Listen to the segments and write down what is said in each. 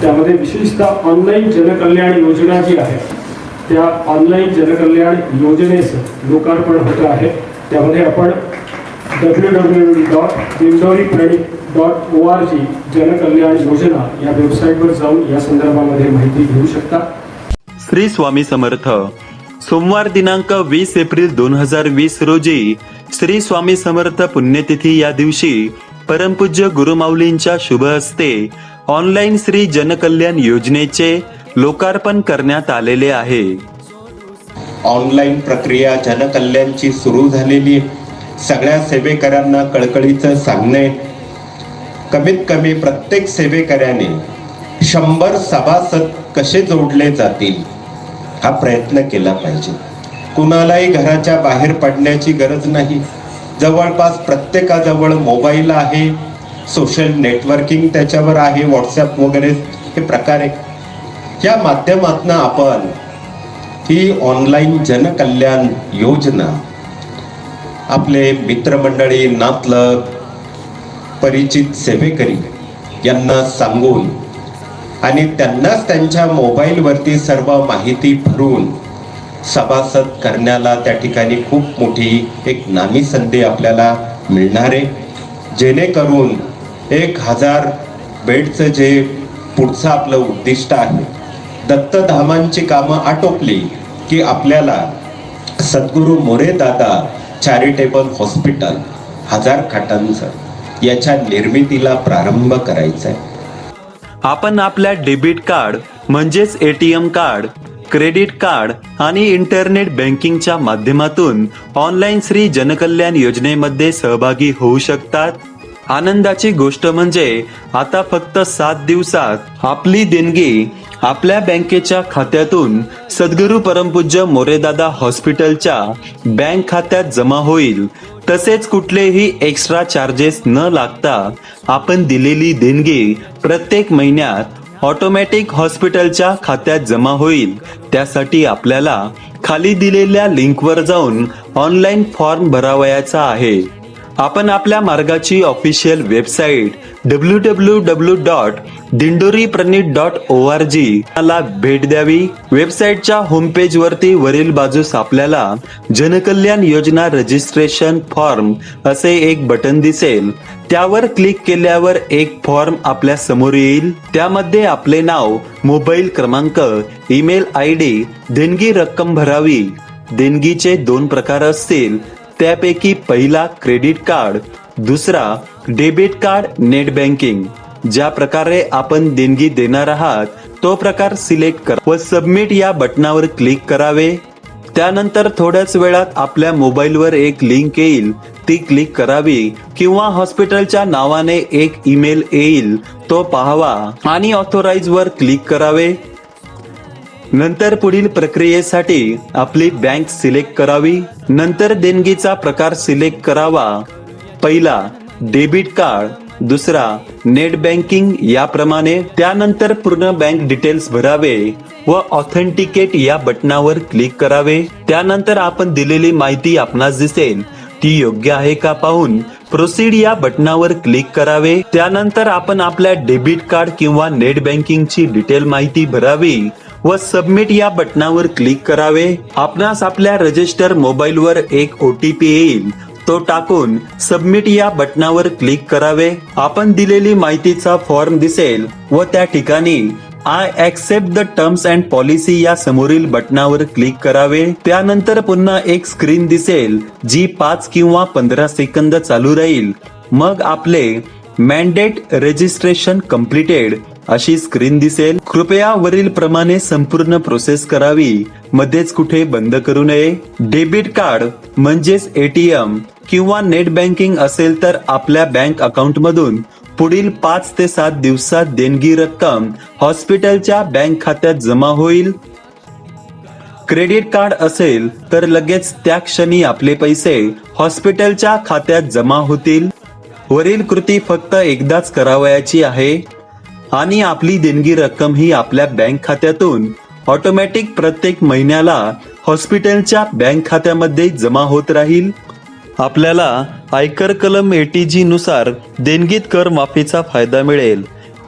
त्यामध्ये विशेषतः ऑनलाईन जनकल्याण योजना जी आहे त्या ऑनलाईन जनकल्याण योजनेचं लोकार्पण होत आहे. त्यामध्ये आपण W W dot Dindori Pranit dot O R G जनकल्याण योजना या वेबसाईटवर जाऊन या संदर्भामध्ये माहिती घेऊ शकता. श्री स्वामी समर्थ. सोमवार दिनांक वीस एप्रिल दोन हजार वीस रोजी श्री स्वामी समर्थ पुण्यतिथी या दिवशी परमपूज्य गुरुमाऊलींच्या शुभ हस्ते ऑनलाईन श्री जनकल्याण योजनेचे लोकार्पण करण्यात आलेले आहे. ऑनलाईन प्रक्रिया जनकल्याणची सुरू झालेली सगळ्या सेवेकरांना कळकळीचं सांगणे. कमीत कमी प्रत्येक सेवेकऱ्याने शंभर सभासद कसे जोडले जातील हा प्रयत्न केला पाहिजे. कुणालाही घराच्या बाहेर पडण्याची गरज नाही. जवळपास प्रत्येकाजवळ मोबाईल आहे. सोशल नेटवर्किंग त्याच्यावर आहे व्हॉट्सॲप वगैरे हे प्रकार आहे या माध्यमातून आपण ही ऑनलाईन जनकल्याण योजना आपले मित्रमंडळी नातलग परिचित सेवेकरी यांना सांगून आणि त्यांनाच त्यांच्या मोबाईलवरती सर्व माहिती भरून सभासद करण्याला त्या ठिकाणी खूप मोठी एक नामी संधी आपल्याला मिळणार आहे. जेणेकरून एक हजार बेडचं जे पुढचं आपलं उद्दिष्ट आहे दत्तधामांची कामं आटोपली की आपल्याला सद्गुरू मोरे दादा चॅरिटेबल हॉस्पिटल हजार खाटांचं याच्या निर्मितीला प्रारंभ करायचा आहे आपण आपल्या डेबिट कार्ड म्हणजेच एटीएम कार्ड क्रेडिट कार्ड आणि इंटरनेट बँकिंगच्या माध्यमातून ऑनलाईन श्री जनकल्याण योजनेमध्ये सहभागी होऊ शकतात. आनंदाची गोष्ट म्हणजे आता फक्त सात दिवसात आपली देणगी आपल्या बँकेच्या खात्यातून सद्गुरू परमपूज्य मोरेदादा हॉस्पिटलच्या बँक खात्यात जमा होईल. तसेच कुठलेही एक्स्ट्रा चार्जेस न लागता आपण दिलेली देणगी प्रत्येक महिन्यात ऑटोमॅटिक हॉस्पिटलच्या खात्यात जमा होईल. त्यासाठी आपल्याला खाली दिलेल्या लिंकवर जाऊन ऑनलाईन फॉर्म भरावयाचा आहे. आपण आपल्या मार्गाची official website W W W dot Dindori Pranit dot O R G ला भेट द्यावी. वेबसाईटच्या होमपेज वरती वरील बाजूस आपल्याला जनकल्याण योजना रजिस्ट्रेशन फॉर्म असे एक बटन दिसेल. त्यावर क्लिक केल्यावर एक फॉर्म आपल्यासमोर येईल. त्यामध्ये आपले नाव मोबाईल क्रमांक ईमेल आय डी देणगी रक्कम भरावी. देणगीचे दोन प्रकार असतील. त्यापैकी पहिला क्रेडिट कार्ड दुसरा डेबिट कार्ड नेट बँकिंग. ज्या प्रकारे आपण देणगी देणार आहात तो प्रकार सिलेक्ट करा व सबमिट या बटनावर क्लिक करावे. त्यानंतर थोड्याच वेळात आपल्या मोबाईलवर एक लिंक येईल. ती क्लिक करावी किंवा हॉस्पिटलच्या नावाने एक ईमेल येईल. तो पाहावा आणि ऑथोराइज वर क्लिक करावे. नंतर पुढील प्रक्रियेसाठी आपली बँक सिलेक्ट करावी. नंतर देणगीचा प्रकार सिलेक्ट करावा. पहिला डेबिट कार्ड. दुसरा नेट बँकिंग याप्रमाणे. त्यानंतर पूर्ण बँक डिटेल्स भरावे व ऑथेंटिकेट या बटनावर क्लिक करावे. त्यानंतर आपण दिलेली माहिती आपणास दिसेल. ती योग्य आहे का पाहून प्रोसीड या बटनावर क्लिक करावे. त्यानंतर आपण आपल्या डेबिट कार्ड किंवा नेट बँकिंगची डिटेल माहिती भरावी. व सबमिट या बटनावर क्लिक करावे. आपणास आपल्या रजिस्टर मोबाईलवर एक ओ टी पी येईल. तो टाकून सबमिट या बटनावर क्लिक करावे. आपण दिलेली माहितीचा फॉर्म दिसेल व त्या ठिकाणी I accept the terms and policy या समोरील बटनावर क्लिक करावे. त्यानंतर पुन्हा एक स्क्रीन दिसेल जी पाच किंवा पंधरा सेकंद चालू राहील. मग आपले मॅन्डेट रजिस्ट्रेशन कम्प्लिटेड अशी स्क्रीन दिसेल. कृपया वरील प्रमाणे संपूर्ण प्रोसेस करावी. मध्येच कुठे बंद करू नये. डेबिट कार्ड म्हणजेच एटीएम किंवा नेट बँकिंग असेल तर आपल्या बँक अकाउंट मधून पुढील पाच ते सात दिवसात देणगी रक्कम हॉस्पिटलच्या बँक खात्यात जमा होईल. क्रेडिट कार्ड असेल तर लगेच त्या क्षणी आपले पैसे हॉस्पिटलच्या खात्यात जमा होतील. वरील कृती फक्त एकदाच करावयाची आहे. आणि आपली देणगी रक्कम ही आपल्या बँक खात्यातून ऑटोमॅटिक प्रत्येक महिन्याला हॉस्पिटलच्या बँक खात्यामध्ये जमा होत राहील. आपल्याला आयकर कलम एटीजी नुसार देणगीत कर माफीचा फायदा मिळेल.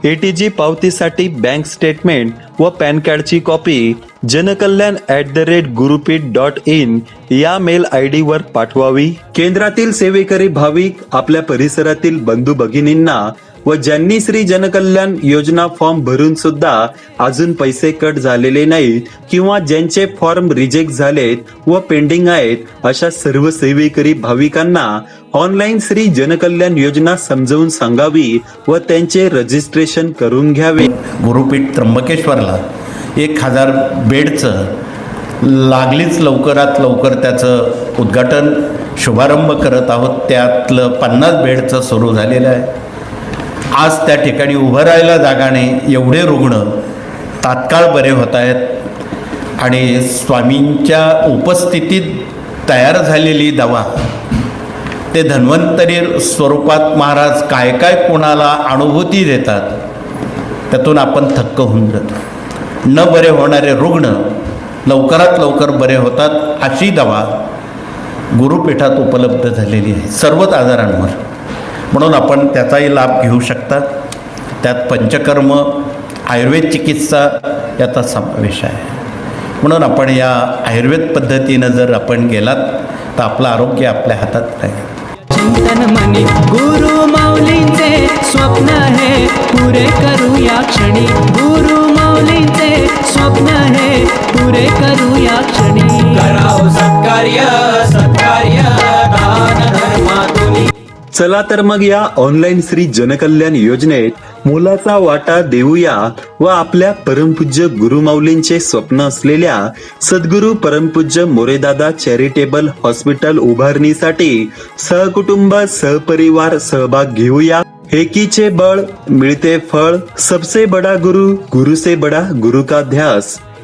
एटीजी पावतीसाठी बँक स्टेटमेंट व पॅन कार्डची कॉपी जनकल्याण at the rate Gurupeeth dot in या मेल आय वर पाठवावी. केंद्रातील सेवेकरी भाविक आपल्या परिसरातील बंधू भगिनींना व ज्यांनी श्री जनकल्याण योजना फॉर्म भरून सुद्धा अजून पैसे कट झालेले नाहीत किंवा ज्यांचे फॉर्म रिजेक्ट झालेत व पेंडिंग आहेत अशा सर्व सेवेकरी भाविकांना ऑनलाईन श्री जनकल्याण योजना समजावून सांगावी व त्यांचे रजिस्ट्रेशन करून घ्यावे. गुरुपीठ त्र्यंबकेश्वरला एक हजार बेडचं लागलीच लवकरात लवकर त्याचं उद्घाटन शुभारंभ करत आहोत. त्यातलं पन्नास बेडचं सुरू झालेलं आहे. आज त्या ठिकाणी उभं राहायला जागाने एवढे रुग्ण तात्काळ बरे होत आहेत. आणि स्वामींच्या उपस्थितीत तयार झालेली दवा ते धन्वंतरी स्वरूपात महाराज काय काय कोणाला अनुभूती देतात त्यातून आपण थक्क होऊन जातो. न बरे होणारे रुग्ण लवकरात लवकर बरे होतात अशी दवा गुरुपीठात उपलब्ध झालेली आहे. सर्वच आजारांवर. म्हणून आपण त्याचाही लाभ घेऊ शकता. त्यात पंचकर्म आयुर्वेद चिकित्सा याचा समावेश आहे. म्हणून आपण या आयुर्वेद पद्धतीनं जर आपण गेलात तर आपलं आरोग्य आपल्या हातात राहील. चिंतन मनी गुरु माऊलींचे स्वप्न हे पुरे करू या क्षणी. गुरु माऊलींचे स्वप्न हे पुरे करू या क्षणी. कराव सत्कार्य सत्कार्य. चला तर मग या ऑनलाईन श्री जनकल्याण योजनेत मुलाचा वाटा देऊया व आपल्या परमपूज्य गुरुमाऊलींचे स्वप्न असलेल्या सद्गुरू परमपूज्य मोरेदादा चॅरिटेबल हॉस्पिटल उभारणीसाठी सहकुटुंब सहपरिवार सहभाग घेऊया. एकीचे बळ मिळते फळ सबसे बडा गुरु गुरु से बडा गुरु का ध्यास